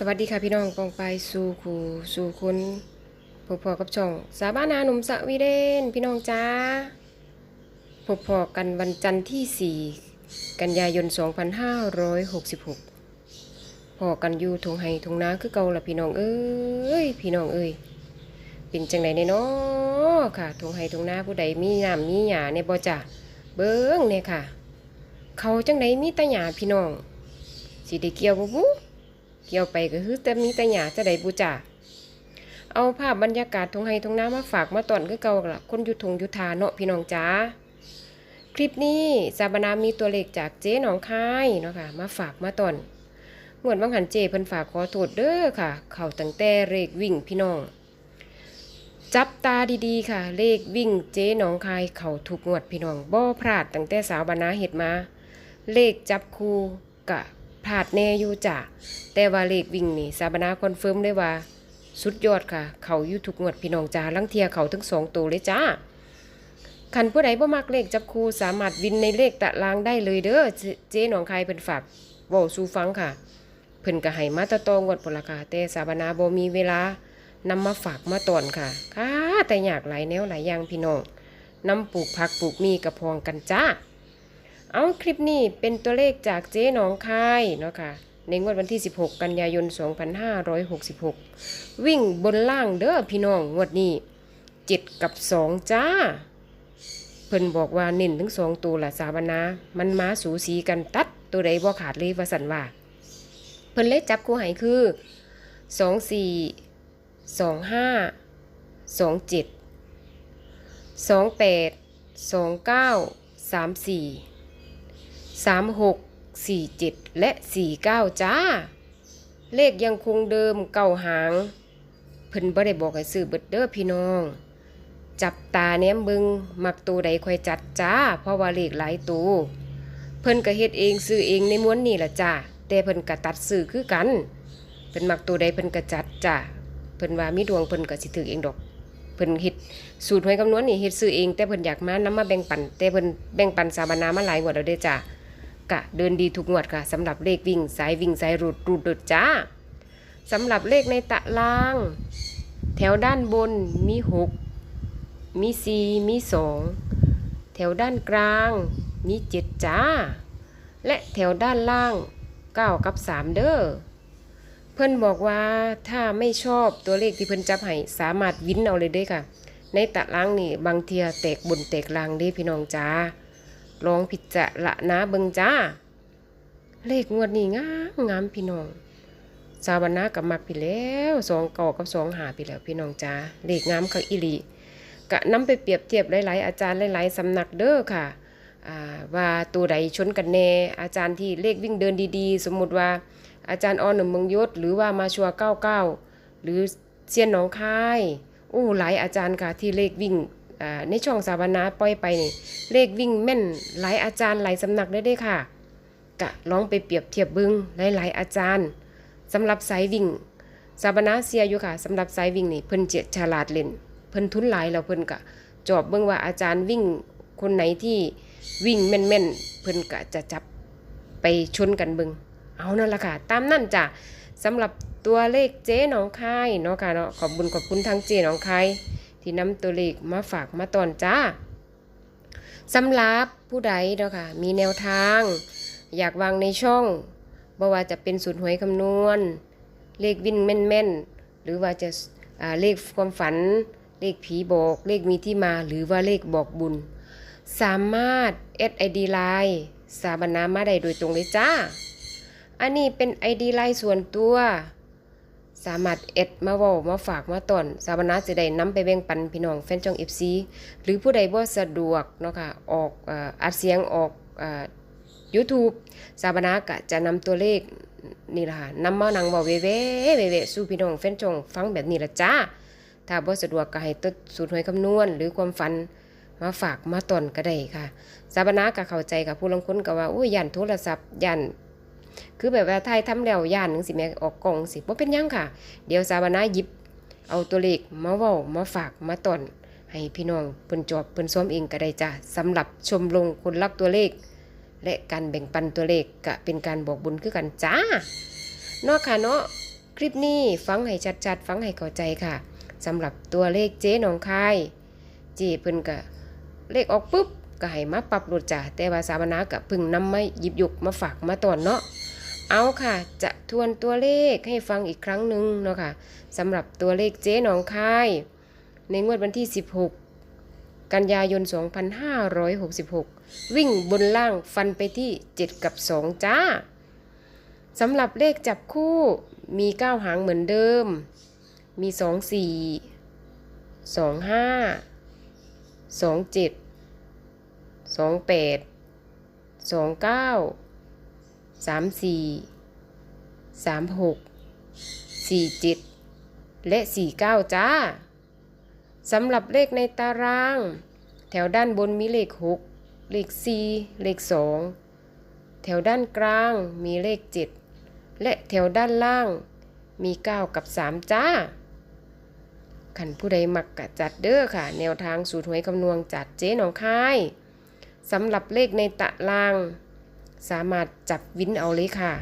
สวัสดีค่ะพี่น้องปองไปสู่ครูสู่คุณพบพอกับช่อง สาบ้านาหนุ่มสวีเดน พี่น้องจ้าพบพอกันวันจันทร์ที่ 4 กันยายน 2566พอกันอยู่ทงไห้ทงนาคือเก่าละพี่น้องเอ้ยพี่น้องเอ้ยเป็นจังไดเนี่ยเนาะค่ะทงไห้ทงนาผู้ใดมีน้ำมีหยาในบ่จ้ะเบิ้งเนี่ยค่ะ เขาจังไดมีตาหยาพี่น้องสิได้เกี่ยวบ่บุ เกี่ยวไปก็คือแต่มีแต่หยาจะได้บูจ่าเอาภาพบรรยากาศทงไฮทงน้ำมาฝากมาตอนคือเก่าละคนยุทงยุทาเนาะพี่น้องจ้าคลิปนี้ซาบานามีตัวเลขจากเจ๊หนองคายเนาะค่ะมาฝากมาตอนเหมือนบางหันเจเพิ่นฝากขอโทษเด้อค่ะ เข่าตั้งแต่เลขวิ่งพี่น้อง จับตาดีๆค่ะ เลขวิ่งเจ๊หนองคายเข่าถูกงวดพี่น้องบ่พลาดตั้งแต่สาวบานาเห็ดมา เลขจับคูกะ พลาดแน่อยู่จ้ะแต่ว่าเลขวิ่งนี่สาบนาคอนเฟิร์มได้ว่า สุดยอดค่ะ เขาอยู่ทุกงวดพี่น้องจ้าลังเทียเขาทั้งสองตัวเลยจ้าคันผู้ใดบ่มักเลขจับคู่สามารถวินในเลขตะรางได้เลยเด้อเจ๊หนองคายเพิ่นฝากว้าสูฟังค่ะ เพิ่นก็ให้มาตะตองวดพล่ะค่ะแต่สาบนาบ่มีเวลานำมาฝากมาตอนค่ะ ค่ะ แต่อยากหลายแนวหลายอย่างพี่น้องนำปลูกผักปลูกมีกระพองกันจ้า เอาคลิปนี้เป็นตัวเลขจากเจ๊หนองคายเนาะค่ะในงวดวันที่ 16 กันยายน 2566 วิ่งบนล่างเด้อพี่น้องงวดนี้ 7 กับ 2 จ้า เพิ่นบอกว่าเน้นถึง2ตัวละสาบนามันมาสูสีกันตัดตัวใดบ่ขาดเลยว่าสันว่า เพิ่นเลยจับคู่ให้คือ 24 25 27 28 29 34สามหกสี่ เจ็ดและสี่เก้าจ้า เลขยังคงเดิมเก่าหาง เพิ่นบ่ได้บอกให้ซื้อเบิดเด้อพี่น้อง จับตาแนมเบิงมักตัวใดค่อยจัดจ้า เพราะว่าเลขหลายตัวเพิ่นก็เฮ็ดเองซื้อเองในม้วนนี่ล่ะจ้า แต่เพิ่นก็ตัดซื้อคือกันเพิ่นมักตัวใดเพิ่นก็จัดจ้า เพิ่นว่ามีดวงเพิ่นก็สิถือเองดอกเพิ่นเฮ็ดสูตรหวยคำนวณนี่เฮ็ดซื้อเองแต่เพิ่นอยากมานำมาแบ่งปัน แต่เพิ่นแบ่งปันสาบานามาหลายงวดแล้วเด้จ้า กะเดินดีทุกงวดค่ะสำหรับเลขวิ่งสายวิ่งสายรูดรูดดดจ้าสำหรับเลขในตะลาง แถวด้านบนมีหกมีสี่มีสองแถวด้านกลางมีเจ็ดจ้า และแถวด้านล่างเก้ากับสามเด้อเพื่อนบอกว่าถ้าไม่ชอบตัวเลขที่เพื่อนจับให้สามารถวินเอาเลยได้ค่ะ ในตารางนี่บางเทียแตกบนแตกลางเด้พี่น้องจ้า ลองพิดจารณาเบิงจ้า เลขงวดนี้งามงามพี่น้องสาวนากับมักพี่แล้วสองเก่ากับสองหาพี่แล้วพี่น้องจ้าเลขงามคักอิลีกะนํไปเปรียบเทียบหลายๆอาจารย์หลายๆสำนักเด้อค่ะอ่าว่าตัวใดชนกันแน่อาจารย์ที่เลขวิ่งเดินดีๆ สมมุติว่าอาจารย์ออนหนึ่งเมืองยศ หรือว่ามาชัวเก้าเก้าหรือเซียนหนองคาย โอ้หลายอาจารย์ค่ะที่เลขวิ่ง ในช่องสาวนาปล่อยไปนี่เลขวิ่งแม่นหลายอาจารย์หลายสำนักได้ด้อค่ะกะลองไปเปรียบเทียบเบึงหลายๆอาจารย์สำหรับสายวิ่งสาวนาเสียอยู่ค่ะสำหรับสายวิ่งนี่เพิ่นเจ็ดฉลาดเล่นเพิ่นทุนหลายแล้วเพิ่นกะจอบเบิ่งว่าอาจารย์วิ่งคนไหนที่วิ่งแม่นๆเพิ่นกะจะจับไปชนกันเบิงเอานั่นละค่ะ ตามนั่นจ้ะสำหรับตัวเลขเจ๊หนองคายเนาะค่ะเนาะขอบบุญขอบคุณทางเจ๊หนองคาย ที่นำตัวเลขมาฝากมาตอนจ้าสำหรับผู้ใดเนาะค่ะมีแนวทาง อยากวางในช่องบ่ว่าจะเป็นสูตรหวยคำนวณ เลขวิ่นแม่นๆ หรือว่าจะเลขความฝัน เลขผีบอก เลขมีที่มาหรือว่าเลขบอกบุญ สามารถ SID Line สาบนามาได้โดยตรงเลยจ้า อันนี้เป็น ID ไลน์ส่วนตัว สามารถเอ็ดมาเว้ามาฝากมาตอนสาบานาจะได้นำไปแบ่งปันพี่น้องแฟนช่อง FC หรือผู้ใดบ่สะดวกเนาะค่ะออกอัดเสียงออกเอ่อ YouTube สาบานากะจะนำตัวเลขนี่ล่ะค่ะนำมานังเว้าเว่ๆเว่ๆสู่พี่น้องแฟนช่องฟังแบบนี้ละจ้าถ้าบ่สะดวกก็ให้ตดสูตรหวยคำนวณ หรือความฝันมาฝากมาตอนก็ได้ค่ะสาบานากะเข้าใจกับผู้ลางคนก็ว่าอุ้ยย่านโทรศัพท์ย่าน คือแบบว่าไทยทำแล้วย่านนึงสิแม่ออกกองสิบ่เป็นยังค่ะ เดี๋ยวสาบานาหยิบ เอาตัวเลขมาเว้ามาฝากมาตอน ให้พี่น้องเพิ่นจอบเพิ่นซ้อมเองก็ได้จ้ะสำหรับชมลงคนรักตัวเลข และการแบ่งปันตัวเลขก็เป็นการบอกบุญคือกันจ้าเนาะค่ะเนาะคลิปนี้ฟังให้ชัดๆฟังให้เข้าใจค่ะสำหรับตัวเลขเจ๊หนองคายเจเพิ่นก็เลขออกปุ๊บก็ให้มาปรับลดจ้ะแต่ว่าสามนาก็พึ่งนำมาหยิบยกมาฝากมาตอนเนาะ เอาค่ะ จะทวนตัวเลขให้ฟังอีกครั้งหนึ่งเนาะค่ะสำหรับตัวเลขเจ๊หนองคาย ในงวดวันที่ 16 กันยายน 2566 วิ่งบนล่างฟันไปที่ 7 กับ 2 จ้าสำหรับเลขจับคู่มี 9 หางเหมือนเดิม มี 2 4 2 5 2 7 2 8 2 9 3 4 3 6 4 7และ4 9จ้าสำหรับเลขในตาราง แถวด้านบนมีเลข6เลข4เลข2แถวด้านกลางมีเลข7และแถวด้านล่างมี9กับ3จ้าขันผู้ใดมักกะจัดเด้อค่ะ แนวทางสูตรหวยคำนวณจัดเจ๊หนองคายสำหรับเลขในตาราง สามารถจับวินเอาเลยค่ะ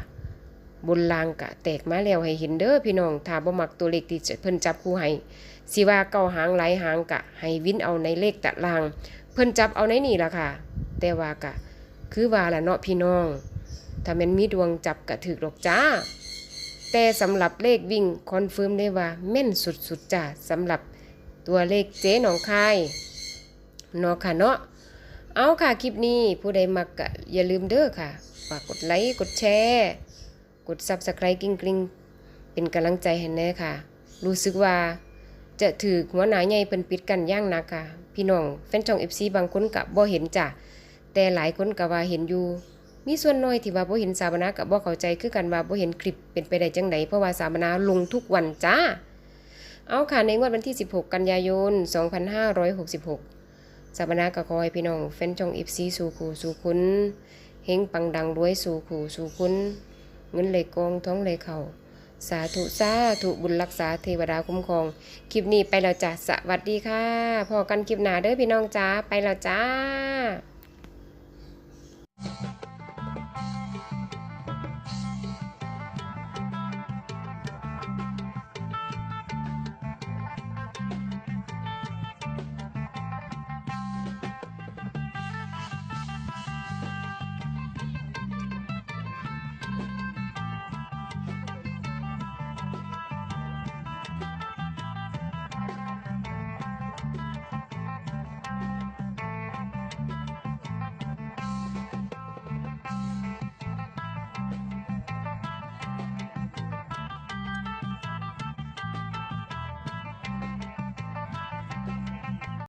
บนรางกะแตกมาแล้วให้เห็นเด้อพี่น้องถ้าบ่มักตัวเลขที่เพิ่นจับคู่ให้สิว่าเก้าหางหลายหางกะ ให้วินเอาในเลขตาราง เพิ่นจับเอาในนี่ล่ะค่ะ แต่ว่ากะ คือว่าละเนาะพี่น้อง ถ้าแม่นมีดวงจับกะถึกดอกจ้า แต่สำหรับเลขวิ่งคอนเฟิร์มได้ว่าแม่นสุดๆจ้าสำหรับตัวเลขเจ๊หนองคายเนาะค่ะเนาะ เอาค่ะคลิปนี้ผู้ใดมักกะอย่าลืมเด้อค่ะฝากกดไลค์กดแชร์กด Subscribe กริ๊งเป็นกำลังใจให้แน่ค่ะ รู้สึกว่าจะถือหัวหน้าใหญ่เพิ่นปิดกันย่างนักค่ะ พี่น้องแฟนช่อง FC บางคนก็บ่เห็นจ้ะแต่หลายคนก็ว่าเห็นอยู่ มีส่วนน้อยที่ว่าบ่เห็นสามนาก็บ่เข้าใจคือกันว่าบ่เห็นคลิปเป็นไปได้จังไดเพราะว่าสามนาลงทุกวันจ้าเอาค่ะในงวดวันที่ 16 กันยายน 2566 สัปนาก็ขอให้พี่น้องแฟนช่อง FC สู่ขู่สู่คุณเฮงปังดังรวยสู่ขู่สู่คุณเงินไหลกองท้องไหลเข่าสาธุสาธุบุญรักษาเทวดาคุ้มครอง คลิปนี้ไปแล้วจ้ะสวัสดีค่ะพอกันคลิปหนาเด้อพี่น้องจ้าไปแล้วจ้า